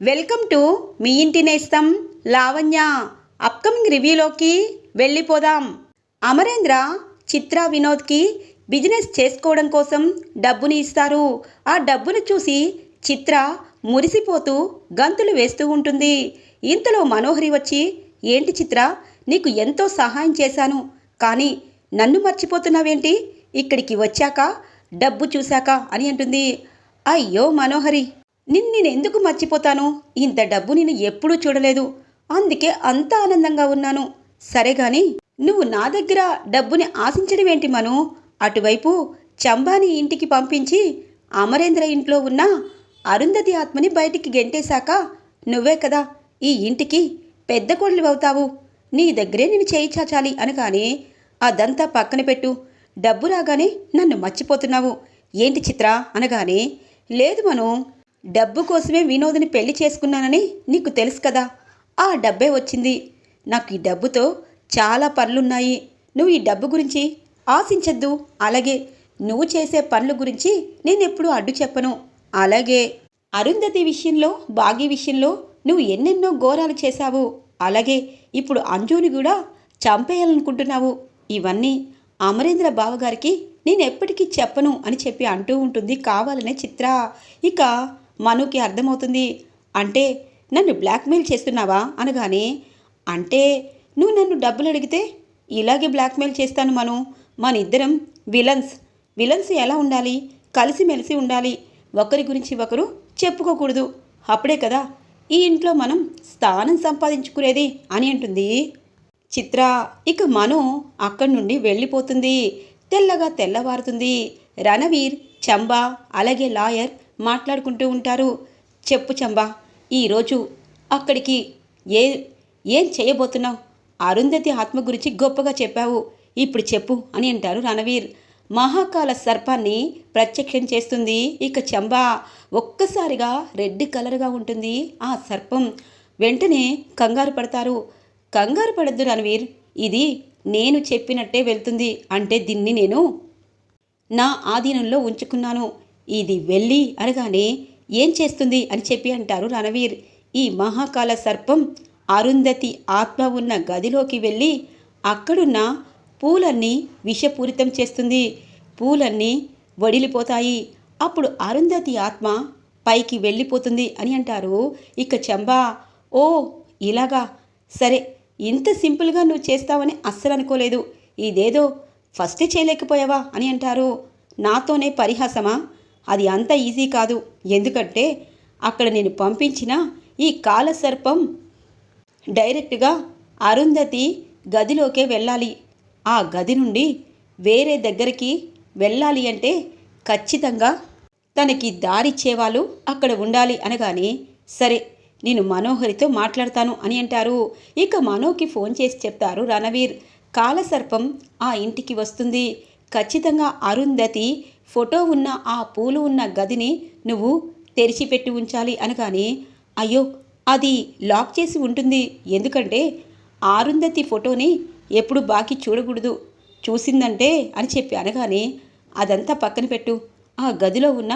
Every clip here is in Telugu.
వెల్కమ్ టు మీ ఇంటి నేస్తం లావణ్య. అప్కమింగ్ రివ్యూలోకి వెళ్ళిపోదాం. అమరేంద్ర చిత్ర వినోద్కి బిజినెస్ చేసుకోవడం కోసం డబ్బుని ఇస్తారు. ఆ డబ్బును చూసి చిత్ర మురిసిపోతూ గంతులు వేస్తూ ఉంటుంది. ఇంతలో మనోహరి వచ్చి ఏంటి చిత్ర నీకు ఎంతో సహాయం చేశాను. కానీ నన్ను మర్చిపోతున్నావేంటి? ఇక్కడికి వచ్చాక డబ్బు చూశాక అని అంటుంది. అయ్యో మనోహరి! నిన్ను నేను ఎందుకు మర్చిపోతాను? ఇంత డబ్బు నేను ఎప్పుడూ చూడలేదు. అందుకే అంత ఆనందంగా ఉన్నాను. సరే గాని నువ్వు నా దగ్గర డబ్బుని ఆశించడం ఏంటి మను? అటువైపు చంబాని ఇంటికి పంపించి అమరేంద్ర ఇంట్లో ఉన్న అరుంధతి ఆత్మని బయటికి గెంటేశాక నువ్వే కదా ఈ ఇంటికి పెద్ద కోడలు అవుతావు. నీ దగ్గరే నేను చేయి చాచాలి అనగానే అదంతా పక్కన పెట్టు. డబ్బు రాగానే నన్ను మర్చిపోతున్నావు. ఏంటి చిత్ర? అనగానే లేదు మను డబ్బు కోసమే వినోద్ని పెళ్ళి చేసుకున్నానని నీకు తెలుసు కదా. ఆ డబ్బే వచ్చింది. నాకు ఈ డబ్బుతో చాలా పనులున్నాయి. నువ్వు ఈ డబ్బు గురించి ఆశించద్దు. అలాగే నువ్వు చేసే పనుల గురించి నేను అడ్డు చెప్పను. అలాగే అరుంధతి విషయంలో భాగ్య విషయంలో నువ్వు ఎన్నెన్నో ఘోరాలు చేశావు. అలాగే ఇప్పుడు అంజుని కూడా చంపేయాలనుకుంటున్నావు. ఇవన్నీ అమరేంద్ర బావగారికి నేను ఎప్పటికీ చెప్పను అని చెప్పి అంటూ ఉంటుంది కావాలనే చిత్ర. ఇక మనుకి అర్థమవుతుంది. అంటే నన్ను బ్లాక్మెయిల్ చేస్తున్నావా? అనగానే అంటే నువ్వు నన్ను డబ్బులు అడిగితే ఇలాగే బ్లాక్మెయిల్ చేస్తాను మను. మన ఇద్దరం విలన్స్. విలన్స్ ఎలా ఉండాలి? కలిసిమెలిసి ఉండాలి. ఒకరి గురించి ఒకరు చెప్పుకోకూడదు. అప్పుడే కదా ఈ ఇంట్లో మనం స్థానం సంపాదించుకునేది అని అంటుంది. చిత్ర ఇక మను అక్కడి నుండి వెళ్ళిపోతుంది. తెల్లగా తెల్లవారుతుంది. రణవీర్ చంబా అలాగే లాయర్ మాట్లాడుకుంటూ ఉంటారు. చెప్పు చంబా ఈరోజు అక్కడికి ఏ ఏం చేయబోతున్నావు? అరుంధతి ఆత్మ గురించి గొప్పగా చెప్పావు. ఇప్పుడు చెప్పు అని అంటారు రణవీర్. మహాకాల సర్పాన్ని ప్రత్యక్షం చేస్తుంది ఇక చంబా. ఒక్కసారిగా రెడ్ కలర్గా ఉంటుంది ఆ సర్పం. వెంటనే కంగారు పడతారు. కంగారు పడద్దు రణవీర్. ఇది నేను చెప్పినట్టే వెళ్తుంది. అంటే దీన్ని నేను నా ఆధీనంలో ఉంచుకున్నాను. ఇది వెళ్ళి అనగానే ఏం చేస్తుంది అని చెప్పి అంటారు రణవీర్. ఈ మహాకాల సర్పం అరుంధతి ఆత్మ ఉన్న గదిలోకి వెళ్ళి అక్కడున్న పూలన్నీ విషపూరితం చేస్తుంది. పూలన్నీ వడిలిపోతాయి. అప్పుడు అరుంధతి ఆత్మ పైకి వెళ్ళిపోతుంది అని అంటారు. ఇక చంబా ఓ ఇలాగా? సరే ఇంత సింపుల్గా నువ్వు చేస్తావని అస్సలు అనుకోలేదు. ఇదేదో ఫస్టే చేయలేకపోయావా? అని అంటారు. నాతోనే పరిహాసమా? అది అంత ఈజీ కాదు. ఎందుకంటే అక్కడ నేను పంపించిన ఈ కాలసర్పం డైరెక్ట్గా అరుంధతి గదిలోకే వెళ్ళాలి. ఆ గది నుండి వేరే దగ్గరికి వెళ్ళాలి అంటే ఖచ్చితంగా తనకి దారిచ్చేవాళ్ళు అక్కడ ఉండాలి అనగానే సరే నేను మనోహరితో మాట్లాడతాను అని అంటారు. ఇక మనోకి ఫోన్ చేసి చెప్తారు రణవీర్ కాలసర్పం ఆ ఇంటికి వస్తుంది. ఖచ్చితంగా అరుంధతి ఫోటో ఉన్న ఆ పూలు ఉన్న గదిని నువ్వు తెరిచిపెట్టి ఉంచాలి అనగానే అయ్యో అది లాక్ చేసి ఉంటుంది. ఎందుకంటే ఆరుంధతి ఫోటోని ఎప్పుడు బాకి చూడకూడదు చూసిందంటే అని చెప్పి అనగానే అదంతా పక్కన పెట్టు. ఆ గదిలో ఉన్న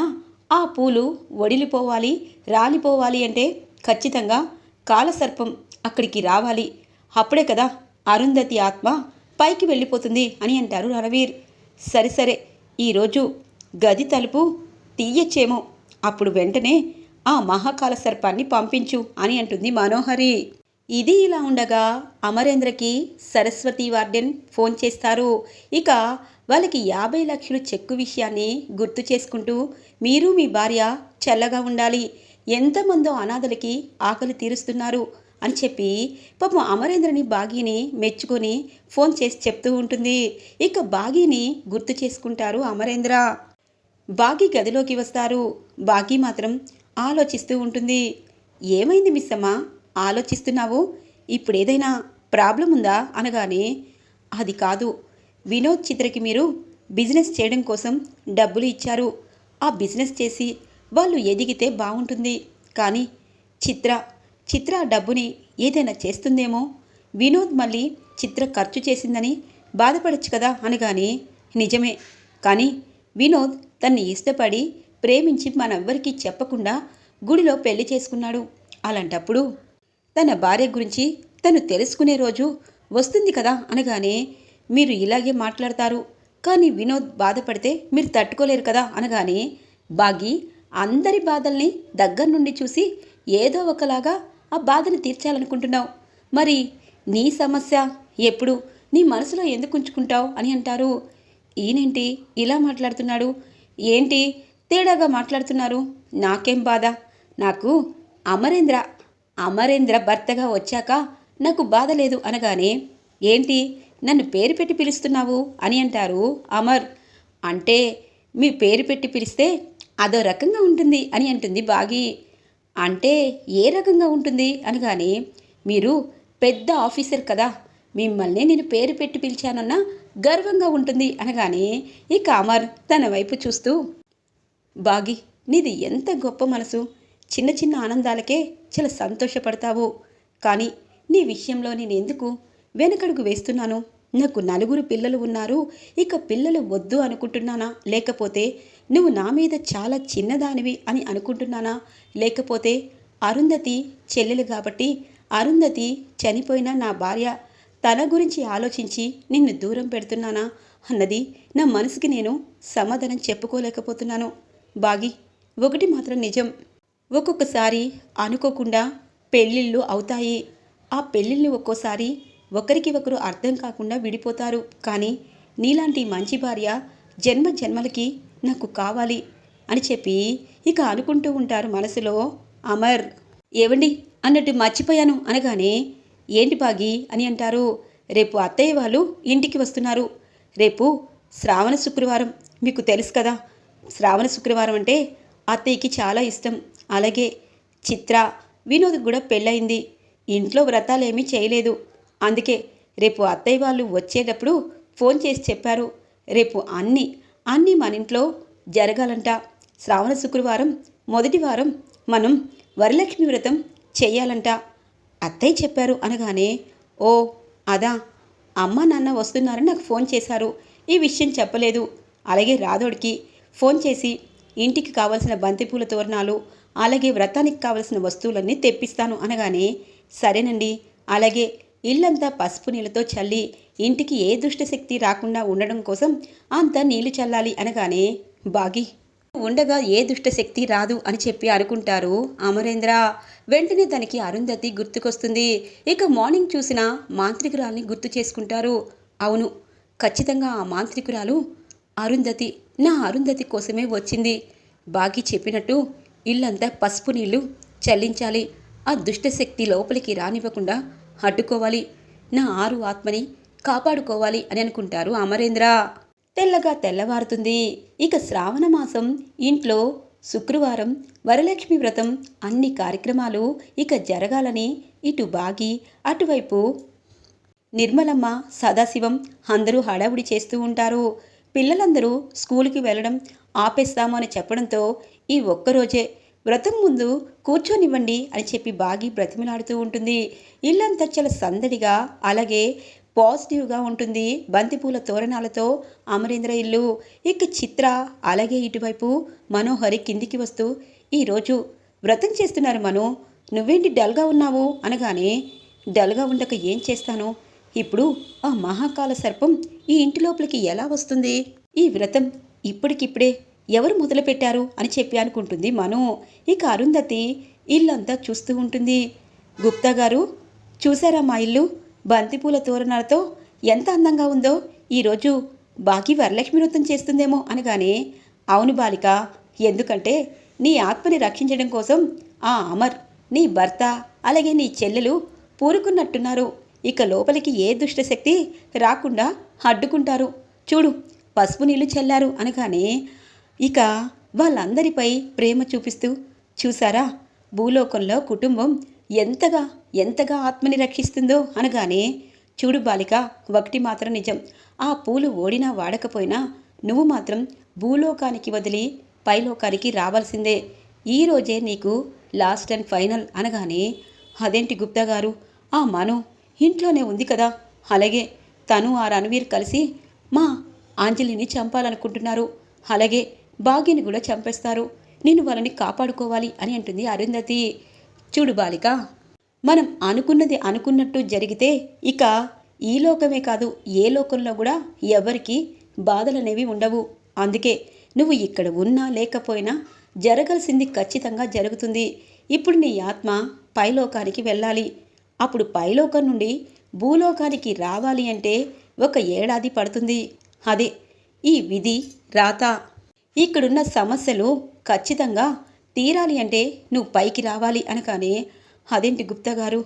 ఆ పూలు వడిలిపోవాలి రాలిపోవాలి అంటే ఖచ్చితంగా కాలసర్పం అక్కడికి రావాలి. అప్పుడే కదా అరుంధతి ఆత్మ పైకి వెళ్ళిపోతుంది అని అంటారు రణవీర్. సరే సరే ఈరోజు గది తలుపు తీయచ్చేమో. అప్పుడు వెంటనే ఆ మహాకాల సర్పాన్ని పంపించు అని అంటుంది మనోహరి. ఇది ఇలా ఉండగా అమరేంద్రకి సరస్వతి వార్డెన్ ఫోన్ చేస్తారు. ఇక వాళ్ళకి యాభై లక్షలు చెక్కు విషయాన్ని గుర్తు చేసుకుంటూ మీరు మీ భార్య చల్లగా ఉండాలి. ఎంతమందో అనాథలకి ఆకలి తీరుస్తున్నారు. అని చెప్పి పాపం అమరేంద్రని బాగీని మెచ్చుకొని ఫోన్ చేసి చెప్తూ ఉంటుంది. ఇక బాగీని గుర్తు చేసుకుంటారు అమరేంద్ర. బాగీ గదిలోకి వస్తారు. బాగీ మాత్రం ఆలోచిస్తూ ఉంటుంది. ఏమైంది మిస్ ఆలోచిస్తున్నావు? ఇప్పుడు ఏదైనా ప్రాబ్లం ఉందా? అనగానే అది కాదు. వినోద్ చిత్రకి మీరు బిజినెస్ చేయడం కోసం డబ్బులు ఇచ్చారు. ఆ బిజినెస్ చేసి వాళ్ళు ఎదిగితే బాగుంటుంది. కానీ చిత్ర చిత్ర డబ్బుని ఏదైనా చేస్తుందేమో? వినోద్ మళ్ళీ చిత్ర ఖర్చు చేసిందని బాధపడచ్చు కదా అనగానే నిజమే. కానీ వినోద్ తన్ని ఇష్టపడి ప్రేమించి మనెవ్వరికీ చెప్పకుండా గుడిలో పెళ్ళి చేసుకున్నాడు. అలాంటప్పుడు తన భార్య గురించి తను తెలుసుకునే రోజు వస్తుంది కదా అనగానే మీరు ఇలాగే మాట్లాడతారు. కానీ వినోద్ బాధపడితే మీరు తట్టుకోలేరు కదా అనగానే బాగి అందరి బాధల్ని దగ్గర నుండి చూసి ఏదో ఒకలాగా ఆ బాధను తీర్చాలనుకుంటున్నావు. మరి నీ సమస్య ఎప్పుడు? నీ మనసులో ఎందుకు ఉంచుకుంటావు అని అంటారు. ఈయనేంటి ఇలా మాట్లాడుతున్నాడు? ఏంటి తేడాగా మాట్లాడుతున్నారు? నాకేం బాధ? నాకు అమరేంద్ర అమరేంద్ర భర్తగా వచ్చాక నాకు బాధ లేదు అనగానే ఏంటి నన్ను పేరు పెట్టి పిలుస్తున్నావు అని అంటారు అమర్. అంటే మీ పేరు పెట్టి పిలిస్తే అదో రకంగా ఉంటుంది అని అంటుంది బాగి. అంటే ఏ రకంగా ఉంటుంది అనగానే మీరు పెద్ద ఆఫీసర్ కదా మిమ్మల్ని నేను పేరు పెట్టి పిలిచానన్న గర్వంగా ఉంటుంది అనగానే ఇక అమర్ తన వైపు చూస్తూ బాగి నీది ఎంత గొప్ప మనసు. చిన్న చిన్న ఆనందాలకే చాలా సంతోషపడతావు. కానీ నీ విషయంలో నేను ఎందుకు వెనకడుగు వేస్తున్నాను? నాకు నలుగురు పిల్లలు ఉన్నారు. ఇక పిల్లలు వద్దు అనుకుంటున్నానా? లేకపోతే నువ్వు నా మీద చాలా చిన్నదానివి అని అనుకుంటున్నానా? లేకపోతే అరుంధతి చెల్లెలు కాబట్టి అరుంధతి చనిపోయిన నా భార్య తన గురించి ఆలోచించి నిన్ను దూరం పెడుతున్నానా? అన్నది నా మనసుకి నేను సమాధానం చెప్పుకోలేకపోతున్నాను. బాగి ఒకటి మాత్రం నిజం. ఒక్కొక్కసారి అనుకోకుండా పెళ్ళిళ్ళు అవుతాయి. ఆ పెళ్ళిళ్ళు ఒక్కోసారి ఒకరికి ఒకరు అర్థం కాకుండా విడిపోతారు. కానీ నీలాంటి మంచి భార్య జన్మ జన్మలకి నాకు కావాలి అని చెప్పి ఇక అనుకుంటూ ఉంటారు మనసులో అమర్ ఏవండి? అన్నట్టు మర్చిపోయాను అనగానే ఏంటి బాగి? అని అంటారు. రేపు అత్తయ్య వాళ్ళు ఇంటికి వస్తున్నారు. రేపు శ్రావణ శుక్రవారం. మీకు తెలుసు కదా శ్రావణ శుక్రవారం అంటే అత్తయ్యకి చాలా ఇష్టం. అలాగే చిత్ర వినోద్ కూడా పెళ్ళయింది. ఇంట్లో వ్రతాలేమీ చేయలేదు. అందుకే రేపు అత్తయ్య వాళ్ళు వచ్చేటప్పుడు ఫోన్ చేసి చెప్పారు. రేపు అన్నీ అన్నీ మన ఇంట్లో జరగాలంట. శ్రావణ శుక్రవారం మొదటి వారం మనం వరలక్ష్మి వ్రతం చెయ్యాలంట అత్తయ్య చెప్పారు అనగానే ఓ అదా అమ్మ నాన్న వస్తున్నారని నాకు ఫోన్ చేశారు. ఈ విషయం చెప్పలేదు. అలాగే రాధోడికి ఫోన్ చేసి ఇంటికి కావలసిన బంతిపూల తోరణాలు అలాగే వ్రతానికి కావలసిన వస్తువులన్నీ తెప్పిస్తాను అనగానే సరేనండి. అలాగే ఇల్లంతా పసుపు నీళ్ళతో చల్లి ఇంటికి ఏ దుష్టశక్తి రాకుండా ఉండడం కోసం అంత నీళ్ళు చల్లాలి అనగానే బాగి ఉండగా ఏ దుష్టశక్తి రాదు అని చెప్పి అనుకుంటారు అమరేంద్ర. వెంటనే తనకి అరుంధతి గుర్తుకొస్తుంది. ఇక మార్నింగ్ చూసిన మాంత్రికురాల్ని గుర్తు చేసుకుంటారు. అవును ఖచ్చితంగా ఆ మాంత్రికురాలు అరుంధతి నా అరుంధతి కోసమే వచ్చింది. బాగి చెప్పినట్టు ఇల్లంతా పసుపు నీళ్ళు చల్లించాలి. ఆ దుష్టశక్తి లోపలికి రానివ్వకుండా అడ్డుకోవాలి. నా ఆరు ఆత్మని కాపాడుకోవాలి అని అనుకుంటారు అమరేంద్ర. తెల్లగా తెల్లవారుతుంది. ఇక శ్రావణ మాసం ఇంట్లో శుక్రవారం వరలక్ష్మి వ్రతం అన్ని కార్యక్రమాలు ఇక జరగాలని ఇటు బాగి అటువైపు నిర్మలమ్మ సదాశివం అందరూ హడావుడి చేస్తూ ఉంటారు. పిల్లలందరూ స్కూల్కి వెళ్ళడం ఆపేస్తాము అని చెప్పడంతో ఈ ఒక్కరోజే వ్రతం ముందు కూర్చొనివ్వండి అని చెప్పి బాగి బ్రతిమలాడుతూ ఉంటుంది. ఇల్లంతా చాలా సందడిగా అలాగే పాజిటివ్గా ఉంటుంది. బంతిపూల తోరణాలతో అమరేంద్ర ఇల్లు. ఇక చిత్ర అలాగే ఇటువైపు మనోహరి కిందికి వస్తూ ఈరోజు వ్రతం చేస్తున్నారు మను. నువ్వేంటి డల్గా ఉన్నావు? అనగానే డల్గా ఉండక ఏం చేస్తాను? ఇప్పుడు ఆ మహాకాల సర్పం ఈ ఇంటి లోపలికి ఎలా వస్తుంది? ఈ వ్రతం ఇప్పటికిప్పుడే ఎవరు మొదలుపెట్టారు? అని చెప్పి అనుకుంటుంది మను. ఇక అరుంధతి ఇల్లంతా చూస్తూ ఉంటుంది. గుప్తా గారు చూసారా మా ఇల్లు? బంతిపూల తోరణాలతో ఎంత అందంగా ఉందో ఈరోజు బాకీ వరలక్ష్మి వృత్తం చేస్తుందేమో అనగానే అవును బాలిక ఎందుకంటే నీ ఆత్మని రక్షించడం కోసం ఆ అమర్ నీ భర్త అలాగే నీ చెల్లెలు పూరుకున్నట్టున్నారు. ఇక లోపలికి ఏ దుష్టశక్తి రాకుండా అడ్డుకుంటారు. చూడు పసుపు నీళ్ళు చల్లారు అనగానే ఇక వాళ్ళందరిపై ప్రేమ చూపిస్తూ చూసారా? భూలోకంలో కుటుంబం ఎంతగా ఎంతగా ఆత్మని రక్షిస్తుందో అనగానే చూడు బాలిక ఒకటి మాత్రం నిజం. ఆ పూలు ఓడినా వాడకపోయినా నువ్వు మాత్రం భూలోకానికి వదిలి పైలోకానికి రావాల్సిందే. ఈ రోజే నీకు లాస్ట్ అండ్ ఫైనల్ అనగానే అదేంటి గుప్తా గారు? ఆ మను ఇంట్లోనే ఉంది కదా. అలాగే తను ఆ రణవీర్ కలిసి మా ఆంజలిని చంపాలనుకుంటున్నారు. అలాగే భాగ్యని కూడా చంపేస్తారు. నేను వాళ్ళని కాపాడుకోవాలి అని అంటుంది అరుంధతి. చూడు బాలిక మనం అనుకున్నది అనుకున్నట్టు జరిగితే ఇక ఈ లోకమే కాదు ఏ లోకంలో కూడా ఎవరికి బాధలనేవి ఉండవు. అందుకే నువ్వు ఇక్కడ ఉన్నా లేకపోయినా జరగాల్సింది ఖచ్చితంగా జరుగుతుంది. ఇప్పుడు నీ ఆత్మ పైలోకానికి వెళ్ళాలి. అప్పుడు పైలోకం నుండి భూలోకానికి రావాలి అంటే ఒక ఏడాది పడుతుంది. అదే ఈ విధి రాత. ఇక్కడున్న సమస్యలు ఖచ్చితంగా తీరాలి అంటే నువ్వు పైకి రావాలి అనగానే అదేంటి గుప్తా గారు?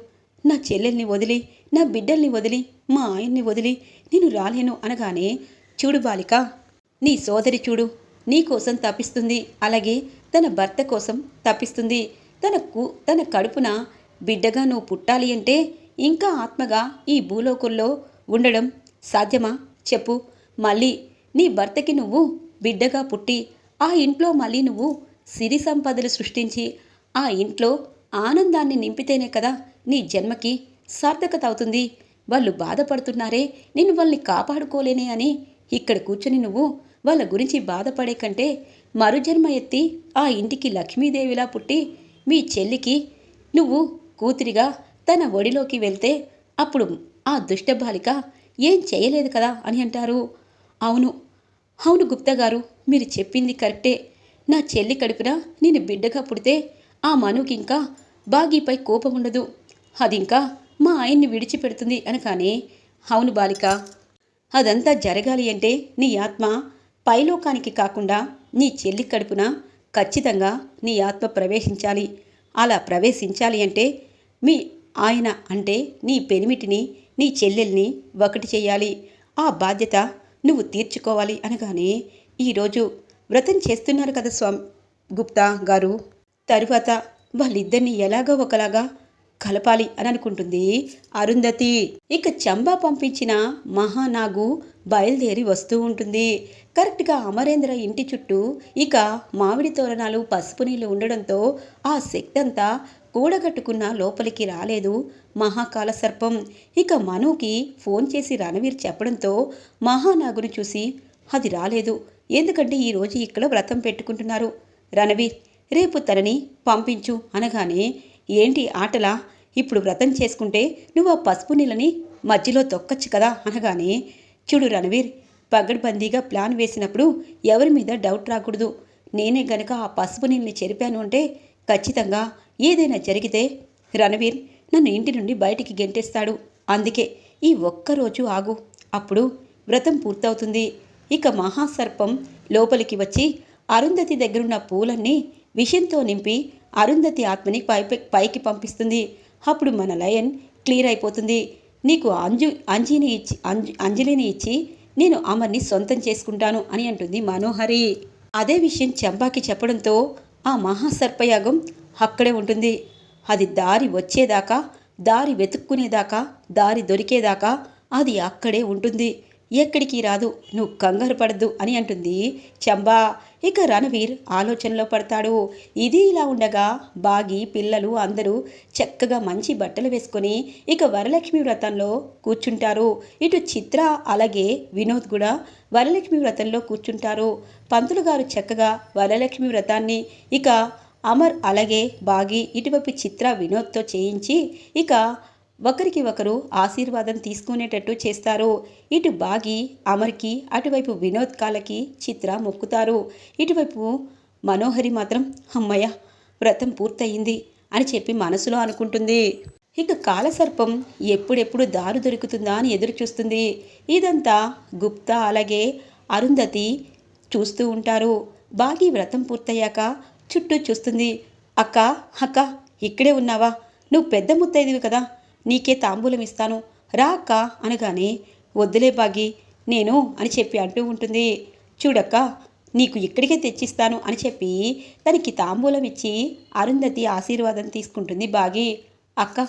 నా చెల్లెల్ని వదిలి నా బిడ్డల్ని వదిలి మా ఆయన్ని వదిలి నేను రాలేను అనగానే చూడు బాలిక నీ సోదరి చూడు నీ కోసం తప్పిస్తుంది. అలాగే తన భర్త కోసం తప్పిస్తుంది. తన కు తన కడుపున బిడ్డగా నువ్వు పుట్టాలి అంటే ఇంకా ఆత్మగా ఈ భూలోకంలో ఉండడం సాధ్యమా? చెప్పు. మళ్ళీ నీ భర్తకి నువ్వు బిడ్డగా పుట్టి ఆ ఇంట్లో మళ్ళీ నువ్వు సిరి సంపదలు సృష్టించి ఆ ఇంట్లో ఆనందాన్ని నింపితేనే కదా నీ జన్మకి సార్థకత అవుతుంది. వాళ్ళు బాధపడుతున్నారే నేను వాళ్ళని కాపాడుకోలేనే అని ఇక్కడ కూర్చొని నువ్వు వాళ్ళ గురించి బాధపడే కంటే మరుజన్మ ఎత్తి ఆ ఇంటికి లక్ష్మీదేవిలా పుట్టి మీ చెల్లికి నువ్వు కూతురిగా తన ఒడిలోకి వెళ్తే అప్పుడు ఆ దుష్టబాలిక ఏం చేయలేదు కదా అని అంటారు. అవును అవును గుప్తా గారు మీరు చెప్పింది కరెక్టే. నా చెల్లి కడుపున నేను బిడ్డగా పుడితే ఆ మనుకి ఇంకా బాగీపై కోపం ఉండదు అది ఇంకా మా ఆయన్ని విడిచిపెడుతుంది అనగానే అవును బాలిక అదంతా జరగాలి అంటే నీ ఆత్మ పైలోకానికి కాకుండా నీ చెల్లి కడుపున ఖచ్చితంగా నీ ఆత్మ ప్రవేశించాలి. అలా ప్రవేశించాలి అంటే మీ ఆయన అంటే నీ పెనిమిటిని నీ చెల్లెల్ని ఒకటి చేయాలి. ఆ బాధ్యత నువ్వు తీర్చుకోవాలి అనగానే ఈరోజు వ్రతం చేస్తున్నారు కదా స్వామి గుప్తా గారు. తరువాత వాళ్ళిద్దరిని ఎలాగో ఒకలాగా కలపాలి అని అనుకుంటుంది అరుంధతి. ఇక చంబా పంపించిన మహానాగు బయలుదేరి వస్తూ ఉంటుంది. కరెక్ట్గా అమరేంద్ర ఇంటి చుట్టూ ఇక మామిడి తోరణాలు పసుపు నీళ్ళు ఉండడంతో ఆ శక్తి అంతా కూడగట్టుకున్న లోపలికి రాలేదు మహాకాల సర్పం. ఇక మనుకి ఫోన్ చేసి రణవీర్ చెప్పడంతో మహానాగుని చూసి అది రాలేదు. ఎందుకంటే ఈరోజు ఇక్కడ వ్రతం పెట్టుకుంటున్నారు. రణవీర్ రేపు తనని పంపించు అనగానే ఏంటి ఆటలా? ఇప్పుడు వ్రతం చేసుకుంటే నువ్వు ఆ పసుపు నీళ్ళని మధ్యలో తొక్కచ్చు కదా? అనగానే చూడు రణవీర్ పగడ్బందీగా ప్లాన్ వేసినప్పుడు ఎవరి మీద డౌట్ రాకూడదు. నేనే గనక ఆ పసుపు నీళ్ళని చెరిపాను అంటే ఖచ్చితంగా ఏదైనా జరిగితే రణవీర్ నన్ను ఇంటి నుండి బయటికి గెంటేస్తాడు. అందుకే ఈ ఒక్కరోజు ఆగు. అప్పుడు వ్రతం పూర్తవుతుంది. ఇక మహాసర్పం లోపలికి వచ్చి అరుంధతి దగ్గరున్న పూలన్నీ విషంతో నింపి అరుంధతి ఆత్మని పై పైకి పంపిస్తుంది. అప్పుడు మన లయన్ క్లియర్ అయిపోతుంది. నీకు అంజు అంజీని ఇచ్చి అంజు అంజలిని ఇచ్చి నేను అమర్ని సొంతం చేసుకుంటాను అని అంటుంది మనోహరి. అదే విషయం చంపాకి చెప్పడంతో ఆ మహాసర్పయాగం అక్కడే ఉంటుంది. అది దారి వచ్చేదాకా దారి వెతుక్కునేదాకా దారి దొరికేదాకా అది అక్కడే ఉంటుంది. ఎక్కడికి రాదు నువ్వు కంగారు పడద్దు అని అంటుంది. చంబా ఇక రణవీర్ ఆలోచనలో పడతాడు. ఇది ఇలా ఉండగా బాగి పిల్లలు అందరూ చక్కగా మంచి బట్టలు వేసుకొని ఇక వరలక్ష్మి వ్రతంలో కూర్చుంటారు. ఇటు చిత్ర అలాగే వినోద్ కూడా వరలక్ష్మి వ్రతంలో కూర్చుంటారు. పంతులు గారు చక్కగా వరలక్ష్మి వ్రతాన్ని ఇక అమర్ అలాగే బాగి ఇటువైపు చిత్ర వినోద్తో చేయించి ఇక ఒకరికి ఒకరు ఆశీర్వాదం తీసుకునేటట్టు చేస్తారు. ఇటు బాగి అమర్కి అటువైపు వినోద్ కాలకి చిత్ర మొక్కుతారు. ఇటువైపు మనోహరి మాత్రం అమ్మయ్య వ్రతం పూర్తయింది అని చెప్పి మనసులో అనుకుంటుంది. ఇక కాలసర్పం ఎప్పుడెప్పుడు దారు దొరుకుతుందా అని ఎదురు చూస్తుంది ఇదంతా గుప్తా అలాగే అరుంధతి చూస్తూ ఉంటారు. బాగి వ్రతం పూర్తయ్యాక చుట్టూ చూస్తుంది. అక్క అక్క ఇక్కడే ఉన్నావా? నువ్వు పెద్ద ముత్తైదివి కదా. నీకే తాంబూలం ఇస్తాను రా అక్క అనగానే వద్దులే బాగి నేను అని చెప్పి అంటూ ఉంటుంది. చూడక్క నీకు ఇక్కడికే తెచ్చిస్తాను అని చెప్పి తనకి తాంబూలం ఇచ్చి అరుంధతి ఆశీర్వాదం తీసుకుంటుంది బాగి. అక్క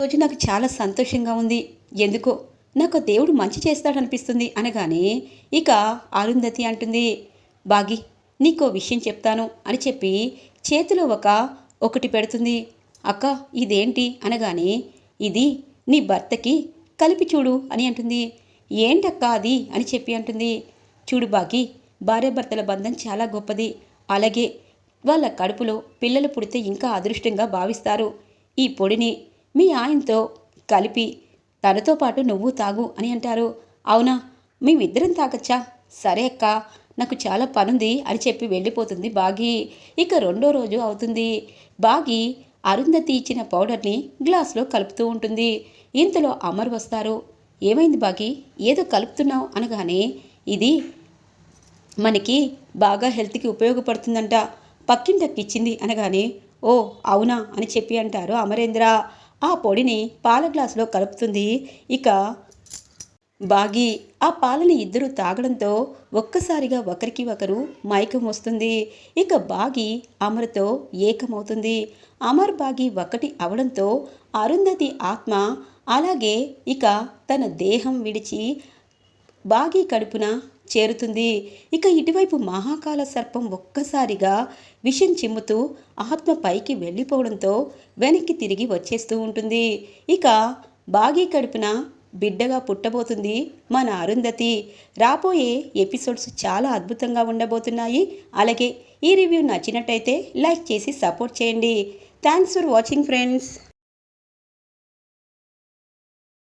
రోజు నాకు చాలా సంతోషంగా ఉంది. ఎందుకో? నాకు దేవుడు మంచి చేస్తాడనిపిస్తుంది అనగానే ఇక అరుంధతి అంటుంది. బాగి నీకో విషయం చెప్తాను అని చెప్పి చేతిలో ఒక ఒకటి పెడుతుంది. అక్క ఇదేంటి? అనగానే ఇది నీ భర్తకి కలిపి చూడు అని అంటుంది. ఏంటక్క అది అని చెప్పి అంటుంది. చూడు బాగి భార్యాభర్తల బంధం చాలా గొప్పది. అలాగే వాళ్ళ కడుపులో పిల్లలు పుడితే ఇంకా అదృష్టంగా భావిస్తారు. ఈ పొడిని మీ ఆయనతో కలిపి తనతో పాటు నువ్వు తాగు అని అంటారు. అవునా? మేమిద్దరం తాగచ్చా? సరే అక్క నాకు చాలా పనుంది అని చెప్పి వెళ్ళిపోతుంది బాగి ఇక రెండో రోజు అవుతుంది. బాగి అరుంధతి ఇచ్చిన పౌడర్ని గ్లాస్లో కలుపుతూ ఉంటుంది. ఇంతలో అమర్ వస్తారు. ఏమైంది బాకీ? ఏదో కలుపుతున్నావు అనగానే ఇది మనకి బాగా హెల్త్కి ఉపయోగపడుతుందంట. పక్కింటకి ఇచ్చింది అనగానే ఓ అవునా అని చెప్పి అంటారు అమరేంద్ర. ఆ పొడిని పాల గ్లాసులో కలుపుతుంది. ఇక బాగి ఆ పాలని ఇద్దరు తాగడంతో ఒక్కసారిగా ఒకరికి ఒకరు మైకం వస్తుంది. ఇక బాగి అమర్తో ఏకమవుతుంది. అమర్ బాగి ఒకటి అవడంతో అరుంధతి ఆత్మ అలాగే ఇక తన దేహం విడిచి బాగి కడుపున చేరుతుంది. ఇక ఇటువైపు మహాకాల సర్పం ఒక్కసారిగా విషం చిమ్ముతూ ఆత్మ పైకి వెళ్ళిపోవడంతో వెనక్కి తిరిగి వచ్చేస్తూ ఉంటుంది. ఇక బాగి కడుపున బిడ్డగా పుట్టబోతుంది మన అరుంధతి. రాబోయే ఎపిసోడ్స్ చాలా అద్భుతంగా ఉండబోతున్నాయి. అలాగే ఈ రివ్యూ నచ్చినట్టయితే లైక్ చేసి సపోర్ట్ చేయండి. Thanks for watching friends